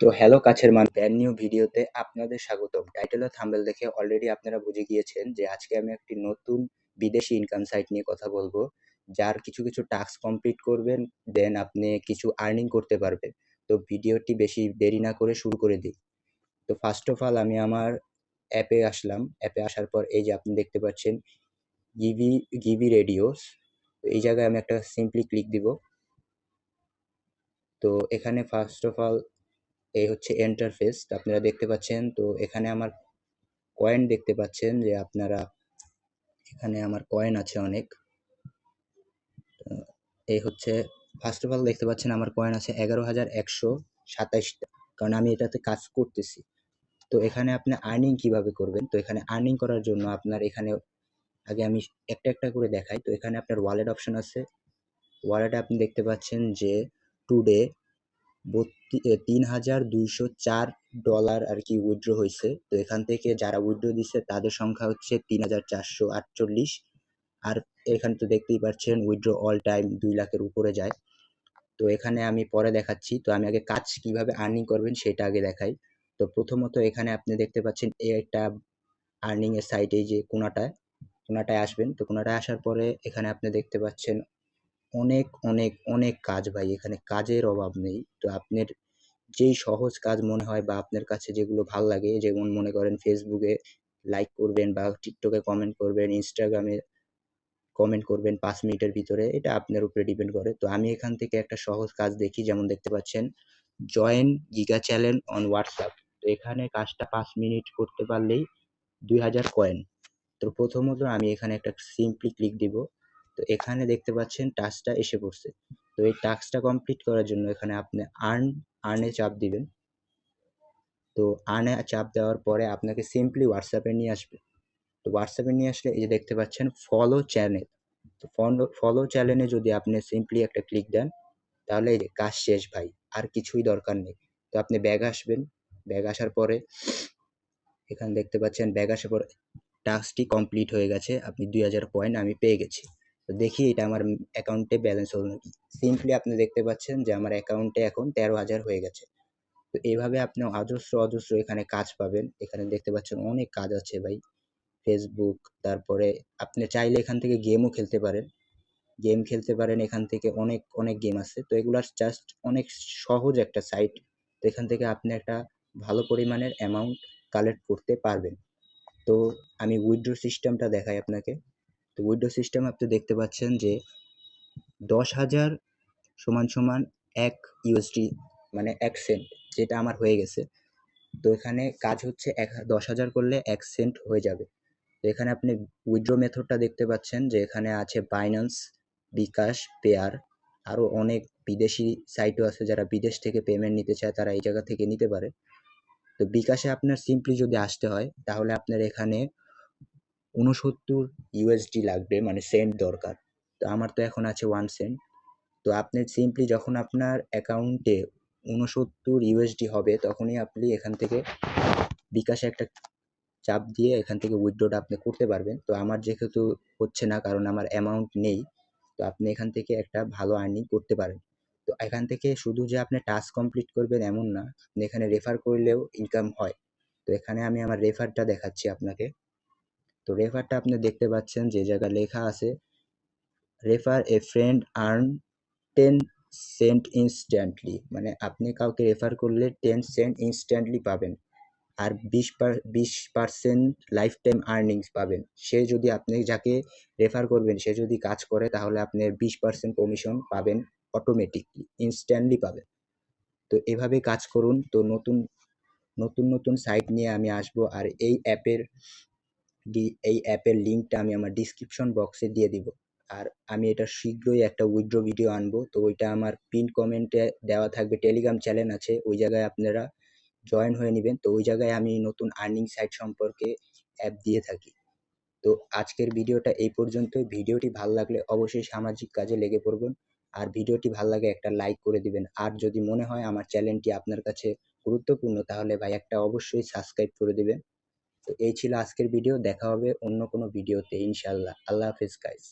তো হ্যালো কাছের মান ব্র্যান্ড নিউ ভিডিওতে আপনাদের স্বাগতম। টাইটেল ও থাম্বনেল দেখে অলরেডি আপনারা বুঝে গিয়েছেন যে আজকে আমি একটি নতুন বিদেশি ইনকাম সাইট নিয়ে কথা বলব, যার কিছু কিছু টাস্ক কমপ্লিট করবেন দেন আপনি কিছু আর্নিং করতে পারবেন। তো ভিডিওটি বেশি দেরি না করে শুরু করে দিই। তো ফার্স্ট অফ অল আমি আমার অ্যাপে আসলাম। অ্যাপে আসার পর এই যে আপনি দেখতে পাচ্ছেন গিভি গিভি রেডিওস এই জায়গায় আমি একটা সিম্পলি ক্লিক দিব। তো এখানে ফার্স্ট অফ অল এই হচ্ছে এন্টারফেস আপনারা দেখতে পাচ্ছেন। তো এখানে আমার কয়েন দেখতে পাচ্ছেন যে আপনারা এখানে আমার কয়েন আছে অনেক। এই হচ্ছে ফার্স্ট অফ অল দেখতে পাচ্ছেন আমার কয়েন আছে এগারো হাজার একশো সাতাইশটা। কারণ আমি এটাতে কাজ করতেছি। তো এখানে আপনি আর্নিং কীভাবে করবেন? তো এখানে আর্নিং করার জন্য আপনার এখানে, আগে আমি একটা একটা করে দেখাই। তো এখানে আপনার ওয়ালেট অপশন আছে। ওয়ালেটে আপনি দেখতে পাচ্ছেন যে টুডে তিন হাজার দুইশো চার ডলার আর কি উইথড্র হয়েছে। তো এখান থেকে যারা উইথড্র দিচ্ছে তাদের সংখ্যা হচ্ছে তিন হাজার চারশো আটচল্লিশ। আর এখানে তো দেখতেই পাচ্ছেন উইথড্র অল টাইম দুই লাখের উপরে যায়। তো এখানে আমি পরে দেখাচ্ছি। তো আমি আগে কাজ কীভাবে আর্নিং করবেন সেটা আগে দেখাই। তো প্রথমত এখানে আপনি দেখতে পাচ্ছেন একটা আর্নিং এর সাইটে যে কোনাটায় কোনাটায় আসবেন। তো কোনাটায় আসার পরে এখানে আপনি দেখতে পাচ্ছেন অনেক অনেক অনেক কাজ ভাই, এখানে কাজের অভাব নেই। তো আপনার যেই সহজ কাজ মনে হয় বা আপনার কাছে যেগুলো ভালো লাগে, যেমন মনে করেন ফেসবুকে লাইক করবেন বা টিকটকে কমেন্ট করবেন ইনস্টাগ্রামে কমেন্ট করবেন পাঁচ মিনিটের ভিতরে, এটা আপনার উপরে ডিপেন্ড করে। তো আমি এখান থেকে একটা সহজ কাজ দেখি, যেমন দেখতে পাচ্ছেন join Giga channel on WhatsApp তো এখানে কাজটা পাঁচ মিনিট করতে পারলেই দুই হাজার কয়েন তো প্রথমত আমি এখানে একটা সিম্পলি ক্লিক দিব। তো এখানে দেখতে পাচ্ছেন টাস্কটা এসে পড়ছে। তো এই টাস্কটা কমপ্লিট করার জন্য এখানে আপনি আর্ন আর্নে চাপ দিবেন। তো আর্নে চাপ দেওয়ার পরে আপনাকে সিম্পলি হোয়াটসঅ্যাপে নিয়ে আসবে। তো হোয়াটসঅ্যাপে নিয়ে আসলে এই যে দেখতে পাচ্ছেন ফলো চ্যানেল তো ফলো ফলো চ্যানেলে যদি আপনি সিম্পলি একটা ক্লিক দেন, তাহলে এই যে কাজ শেষ ভাই, আর কিছুই দরকার নেই। তো আপনি ব্যাগ আসবেন। ব্যাগ আসার পরে এখানে দেখতে পাচ্ছেন ব্যাগ আসার পর টাস্কটি কমপ্লিট হয়ে গেছে। আপনি দুই হাজার পয়েন্ট আমি পেয়ে গেছি। তো দেখি এটা আমার অ্যাকাউন্টে ব্যালেন্স হলো নাকি। সিম্পলি আপনি দেখতে পাচ্ছেন যে আমার অ্যাকাউন্টে এখন তেরো হাজার হয়ে গেছে। তো এইভাবে আপনি অজস্র অজস্র এখানে কাজ পাবেন। এখানে দেখতে পাচ্ছেন অনেক কাজ আছে ভাই। ফেসবুক তারপরে আপনি চাইলে এখান থেকে গেমও খেলতে পারেন। গেম খেলতে পারেন, এখান থেকে অনেক অনেক গেম আছে। তো এগুলার জাস্ট অনেক সহজ একটা সাইট তো এখান থেকে আপনি একটা ভালো পরিমাণের অ্যামাউন্ট কালেক্ট করতে পারবেন। তো আমি উইথড্র সিস্টেমটা দেখাই আপনাকে। তো উইডো সিস্টেম আপনি দেখতে পাচ্ছেন যে দশ হাজার সমান সমান এক ইউএসডি মানে এক সেন্ট যেটা আমার হয়ে গেছে। তো এখানে কাজ হচ্ছে এক দশ হাজার করলে এক সেন্ট হয়ে যাবে। তো এখানে আপনি উইড্রো মেথডটা দেখতে পাচ্ছেন যে এখানে আছে বাইন্যান্স বিকাশ পেয়ার আরও অনেক বিদেশি সাইটও আছে যারা বিদেশ থেকে পেমেন্ট নিতে চায় তারা এই জায়গা থেকে নিতে পারে। তো বিকাশে আপনার সিম্পলি যদি আসতে হয় তাহলে আপনার এখানে উনসত্তর ইউএসডি লাগবে মানে সেন্ট দরকার। তো আমার তো এখন আছে ওয়ান সেন্ট তো আপনি সিম্পলি যখন আপনার অ্যাকাউন্টে উনসত্তর ইউএসডি হবে, তখনই আপনি এখান থেকে বিকাশে একটা চাপ দিয়ে এখান থেকে উইথড্রটা আপনি করতে পারবেন। তো আমার যেহেতু হচ্ছে না, কারণ আমার অ্যামাউন্ট নেই, তো আপনি এখান থেকে একটা ভালো আর্নিং করতে পারেন। তো এখান থেকে শুধু যে আপনি টাস্ক কমপ্লিট করবেন এমন না, আপনি এখানে রেফার করলেও ইনকাম হয়। তো এখানে আমি আমার রেফারটা দেখাচ্ছি আপনাকে। তো রেফারটা আপনি দেখতে পাচ্ছেন যে জায়গায় লেখা আছে refer a friend earn ten cent instantly মানে আপনি কাউকে রেফার করলে টেন সেন্ট ইনস্ট্যান্টলি পাবেন আর বিশ বিশ পার্সেন্ট লাইফ টাইম আর্নিংস পাবেন। সে যদি আপনি যাকে রেফার করবেন, সে যদি কাজ করে, তাহলে আপনি বিশ পার্সেন্ট কমিশন পাবেন অটোমেটিকলি ইনস্ট্যান্টলি পাবেন। তো এভাবে কাজ করুন। তো নতুন নতুন নতুন সাইট নিয়ে আমি আসব আর এই অ্যাপের এই অ্যাপের লিঙ্কটা আমি আমার ডিসক্রিপশন বক্সে দিয়ে দিব। আর আমি এটা শীঘ্রই একটা উইথড্র ভিডিও আনব। তো ওইটা আমার পিন কমেন্টে দেওয়া থাকবে। টেলিগ্রাম চ্যানেল আছে। ওই জায়গায় আপনারা জয়েন হয়ে নেবেন। তো ওই জায়গায় আমি নতুন আর্নিং সাইট সম্পর্কে অ্যাপ দিয়ে থাকি। তো আজকের ভিডিওটা এই পর্যন্তই। ভিডিওটি ভালো লাগলে অবশ্যই সামাজিক কাজে লেগে পড়বেন। আর ভিডিওটি ভালো লাগে একটা লাইক করে দিবেন। আর যদি মনে হয় আমার চ্যানেলটি আপনার কাছে গুরুত্বপূর্ণ, তাহলে ভাই একটা অবশ্যই সাবস্ক্রাইব করে দিবেন। এই ছিল আজকের ভিডিও দেখা হবে অন্য কোনো ভিডিওতে ইনশাল্লাহ আল্লাহ হাফিজ গাইস